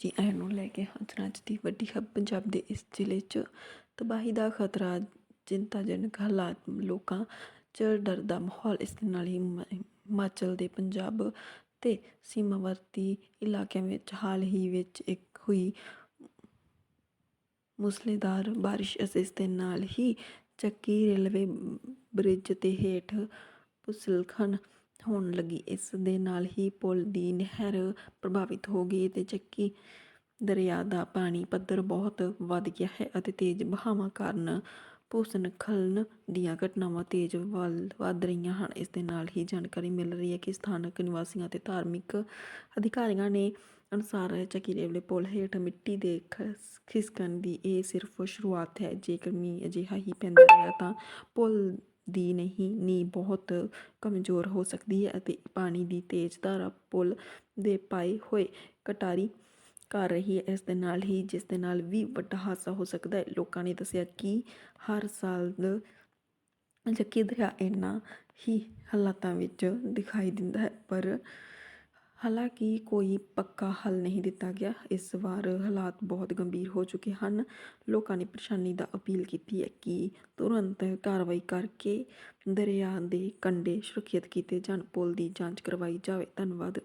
ਜੀ ਆਇਆਂ ਨੂੰ ਲੈ ਕੇ ਹਾਜ਼ਰ ਅੱਜ ਦੀ ਵੱਡੀ ਖਬਰ ਪੰਜਾਬ ਦੇ ਇਸ ਜ਼ਿਲ੍ਹੇ 'ਚ ਤਬਾਹੀ ਦਾ ਖਤਰਾ, ਚਿੰਤਾਜਨਕ ਹਾਲਾਤ, ਲੋਕਾਂ 'ਚ ਡਰ ਦਾ ਮਾਹੌਲ, ਇਸ ਦੇ ਨਾਲ ਹੀ ਹਿਮਾਚਲ ਦੇ ਪੰਜਾਬ ਤੇ ਸੀਮਾਵਰਤੀ ਇਲਾਕਿਆਂ ਵਿੱਚ ਹਾਲ ਹੀ ਵਿੱਚ ਇੱਕ ਹੋਈ ਮੁਸਲੇਧਾਰ ਬਾਰਿਸ਼ ਇਸ ਦੇ ਨਾਲ ਹੀ ਚੱਕੀ ਰੇਲਵੇ ਬ੍ਰਿਜ ਤੇ ਹੇਠ ਭੂਸਖਲਨ ਹੋਣ ਲੱਗੀ। ਇਸ ਦੇ ਨਾਲ ਹੀ ਪੁਲ ਦੀ ਨਹਿਰ ਪ੍ਰਭਾਵਿਤ ਹੋ ਗਈ ਤੇ ਚੱਕੀ ਦਰਿਆ ਦਾ ਪਾਣੀ ਪੱਧਰ ਬਹੁਤ ਵੱਧ ਗਿਆ ਹੈ ਅਤੇ ਤੇਜ਼ ਬਹਾਵਾਂ ਕਾਰਨ ਭੂਸਖਲਨ ਦੀਆਂ ਘਟਨਾਵਾਂ ਤੇਜ਼ ਵੱਧ ਰਹੀਆਂ ਹਨ। ਇਸ ਦੇ ਨਾਲ ਹੀ ਜਾਣਕਾਰੀ ਮਿਲ ਰਹੀ ਹੈ ਕਿ ਸਥਾਨਕ ਨਿਵਾਸੀਆਂ ਅਤੇ ਧਾਰਮਿਕ ਅਧਿਕਾਰੀਆਂ ਨੇ ਅਨੁਸਾਰ ਚੱਕੀ ਰੇਲਵੇ ਪੁਲ ਹੇਠ ਮਿੱਟੀ ਦੇ ਖਸ- ਖਿਸਕਣ ਦੀ ਇਹ ਸਿਰਫ ਸ਼ੁਰੂਆਤ ਹੈ। ਜੇਕਰ ਮੀਂਹ ਅਜਿਹਾ ਹੀ ਪੈਂਦਾ ਰਿਹਾ ਤਾਂ ਪੁਲ ਦੀ ਨਹੀਂ, ਨੀਂਹ ਬਹੁਤ ਕਮਜ਼ੋਰ ਹੋ ਸਕਦੀ ਹੈ ਅਤੇ ਪਾਣੀ ਦੀ ਤੇਜ਼ ਧਾਰਾ ਪੁਲ ਦੇ ਪਾਏ ਹੋਏ ਕਟਾਰੀ ਕਰ ਰਹੀ ਹੈ। ਇਸ ਦੇ ਨਾਲ ਹੀ, ਜਿਸ ਦੇ ਨਾਲ ਵੀ ਵੱਡਾ ਹਾਦਸਾ ਹੋ ਸਕਦਾ ਹੈ। ਲੋਕਾਂ ਨੇ ਦੱਸਿਆ ਕਿ ਹਰ ਸਾਲ ਚੱਕੀ ਦਰਿਆ ਇੰਨਾ ਹੀ ਹਾਲਾਤਾਂ ਵਿੱਚ ਦਿਖਾਈ ਦਿੰਦਾ ਹੈ, ਪਰ ਹਾਲਾਂਕਿ ਕੋਈ ਪੱਕਾ ਹੱਲ ਨਹੀਂ ਦਿੱਤਾ ਗਿਆ। ਇਸ ਵਾਰ ਹਾਲਾਤ ਬਹੁਤ ਗੰਭੀਰ ਹੋ ਚੁੱਕੇ ਹਨ। ਲੋਕਾਂ ਨੇ ਪਰੇਸ਼ਾਨੀ ਦਾ ਅਪੀਲ ਕੀਤੀ ਹੈ ਕਿ ਤੁਰੰਤ ਕਾਰਵਾਈ ਕਰਕੇ ਦਰਿਆ ਦੇ ਕੰਢੇ ਸੁਰੱਖਿਅਤ ਕੀਤੇ ਜਾਣ। ਪੁਲ ਦੀ ਜਾਂਚ ਕਰਵਾਈ ਜਾਵੇ। ਧੰਨਵਾਦ।